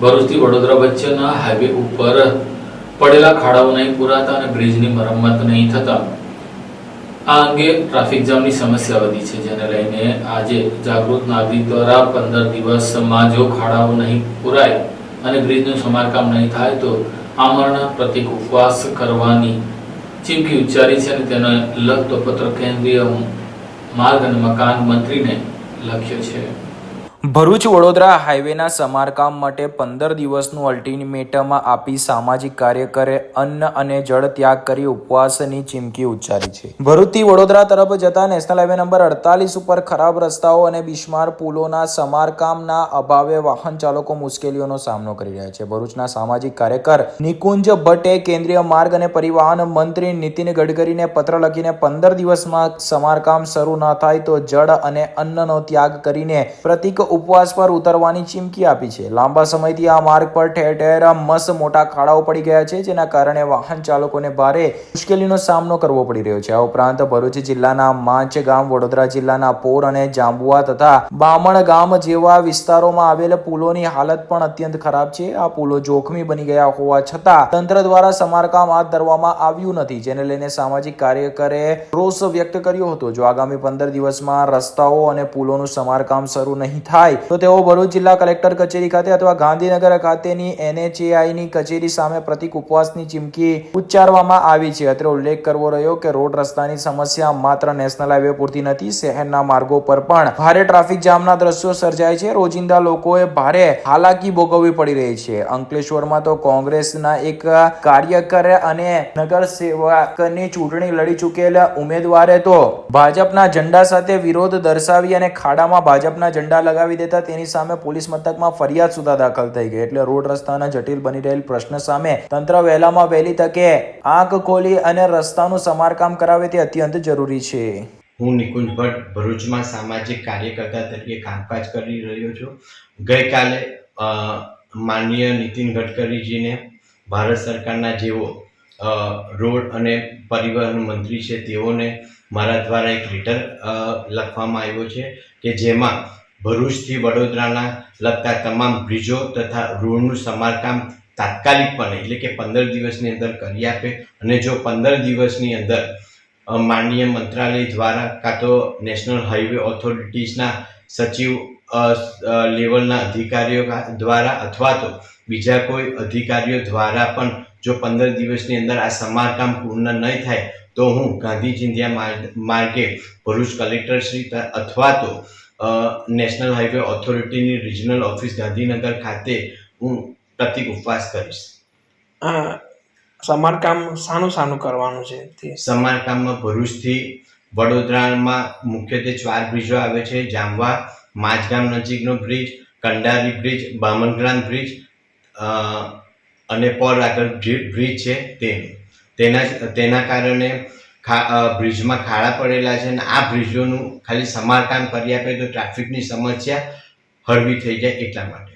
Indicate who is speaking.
Speaker 1: ભરૂચથી વડોદરા વચ્ચેના હાઈવે ઉપર પડેલા ખાડાઓ નહીં પૂરાતા અને બ્રિજની મરમ્મત નહીં થતા. આ અંગે ટ્રાફિક જામની સમસ્યા વધી છે, જેને લઈને આજે જાગૃત નાગરિક દ્વારા પંદર દિવસમાં જો ખાડાઓ નહીં પૂરાય અને બ્રિજનું સમારકામ નહીં થાય, તો આમરણ પ્રતિક ઉપવાસ કરવાની ચીમકી ઉચ્ચારી છે અને તેને લગતો પત્ર કેન્દ્રીય માર્ગ અને મકાન મંત્રીને લખ્યો છે.
Speaker 2: ભરૂચ વડોદરા હાઈવેના સમારકામ માટે પંદર દિવસનું અલ્ટિમેટમ આપી સામાજિક કાર્યકરે અન્ન અને જળ ત્યાગ કરી ઉપવાસની ચીમકી ઉચ્ચારી છે. ભરૂચથી વડોદરા તરફ જતા નેશનલ હાઈવે નંબર અડતાલીસ ઉપર ખરાબ રસ્તાઓ અને બિસ્માર પુલોના સમારકામના અભાવે વાહન ચાલકો મુશ્કેલીઓનો સામનો કરી રહ્યા છે. ભરૂચના સામાજિક કાર્યકર નિકુંજ ભટ્ટે કેન્દ્રીય માર્ગ અને પરિવહન મંત્રી નીતિન ગડકરીને પત્ર લખીને પંદર દિવસમાં સમારકામ શરૂ ન થાય તો જળ અને અન્નનો ત્યાગ કરીને પ્રતિક ઉપવાસ પર ઉતરવાની ચીમકી આપી છે. લાંબા સમયથી આ માર્ગ પર ઠેર ઠેર મસ્ત મોટા ખાડાઓ પડી ગયા છે, જેના કારણે વાહન ચાલકોને ભારે મુશ્કેલીનો સામનો કરવો પડી રહ્યો છે. આ ઉપરાંત ભરૂચ જિલ્લાના માંચ ગામ, વડોદરા જિલ્લાના પોર અને જાંબુઆ તથા બામણ ગામ જેવા વિસ્તારોમાં આવેલ પુલોની હાલત પણ અત્યંત ખરાબ છે. આ પુલો જોખમી બની ગયા હોવા છતાં તંત્ર દ્વારા સમારકામ હાથ ધરવામાં આવ્યું નથી, જેને લઈને સામાજિક કાર્યકરે રોષ વ્યક્ત કર્યો હતો. જો આગામી પંદર દિવસમાં રસ્તાઓ અને પુલોનું સમારકામ શરૂ નહીં થાય તો તેઓ ભરૂચ જિલ્લા કલેક્ટર કચેરી ખાતે અથવા ગાંધીનગર ખાતેની એનએચએઆઈની કચેરી સામે પ્રતિક ઉપવાસની ચીમકી ઉચ્ચારવામાં આવી છે. અત્રે ઉલ્લેખ કરવો રહ્યો કે રોડ રસ્તાની સમસ્યા માત્ર નેશનલ હાઈવે પૂરતી નથી, શહેરના માર્ગો પર પણ ભારે ટ્રાફિક જામના દ્રશ્યો સર્જાય છે. રોજિંદા લોકોએ ભારે હાલાકી ભોગવવી પડી રહી છે. અંકલેશ્વરમાં તો કોંગ્રેસના એક કાર્યકર અને નગર સેવકની ચૂંટણી લડી ચૂકેલા ઉમેદવારે તો ભાજપના ઝંડા સાથે વિરોધ દર્શાવી અને ખાડામાં ભાજપના ઝંડા લગાવી દેતા તેની સામે પોલીસ મથકમાં ફરિયાદ સુધા દાખલ થઈ ગઈ એટલે રોડ રસ્તાના જટિલ બની રહેલ પ્રશ્ન સામે તંત્ર વહેલામાં વહેલી તકે આંખ ખોલી અને રસ્તાનું સમારકામ કરાવે તે અત્યંત જરૂરી છે.
Speaker 3: હું નિકુંજ ભટ્ટ, ભરૂચમાં સામાજિક કાર્યકર્તા તરીકે કામકાજ કરી રહ્યો છું. ગઈકાલે માનનીય નીતિન ગડકરીજીને ભારત સરકારના જેઓ રોડ અને પરિવહન મંત્રી છે તેઓને મારા દ્વારા એક લેટર લખવામાં આવ્યો છે કે જેમાં ભરૂચથી વડોદરાના લગતા તમામ બ્રિજો તથા રોડનું સમારકામ તાત્કાલિકપણે એટલે કે પંદર દિવસની અંદર કરી આપે. અને જો પંદર દિવસની અંદર માનનીય મંત્રાલય દ્વારા કાં તો નેશનલ હાઈવે ઓથોરિટીઝના સચિવ લેવલના અધિકારીઓ દ્વારા અથવા તો બીજા કોઈ અધિકારીઓ દ્વારા પણ જો પંદર દિવસની અંદર આ સમારકામ પૂર્ણ નહીં થાય, તો હું ગાંધી ચિંધ્યા માર્ગ- ભરૂચ કલેક્ટરશ્રી અથવા તો નેશનલ હાઈવે ઓથોરિટીની રિજનલ ઓફિસ ગાંધીનગર ખાતે હું પ્રતિક ઉપવાસ કરીશ.
Speaker 4: આ સમારકામ સાનું સાનું કરવાનું છે? તે
Speaker 3: સમારકામમાં ભરૂચથી વડોદરામાં મુખ્યત્વે ચાર બ્રિજો આવે છે. જામવા માજગામ નજીકનો bridge Kandari bridge Bamangram bridge અને પોર આગળ બ્રિજ છે તેનું. તેના તેના કારણે ખા બ્રિજમાં ખાડા પડેલા છે અને આ બ્રિજોનું ખાલી સમારકામ કરી આપે તો ટ્રાફિકની સમસ્યા હળવી થઈ જાય એટલા માટે.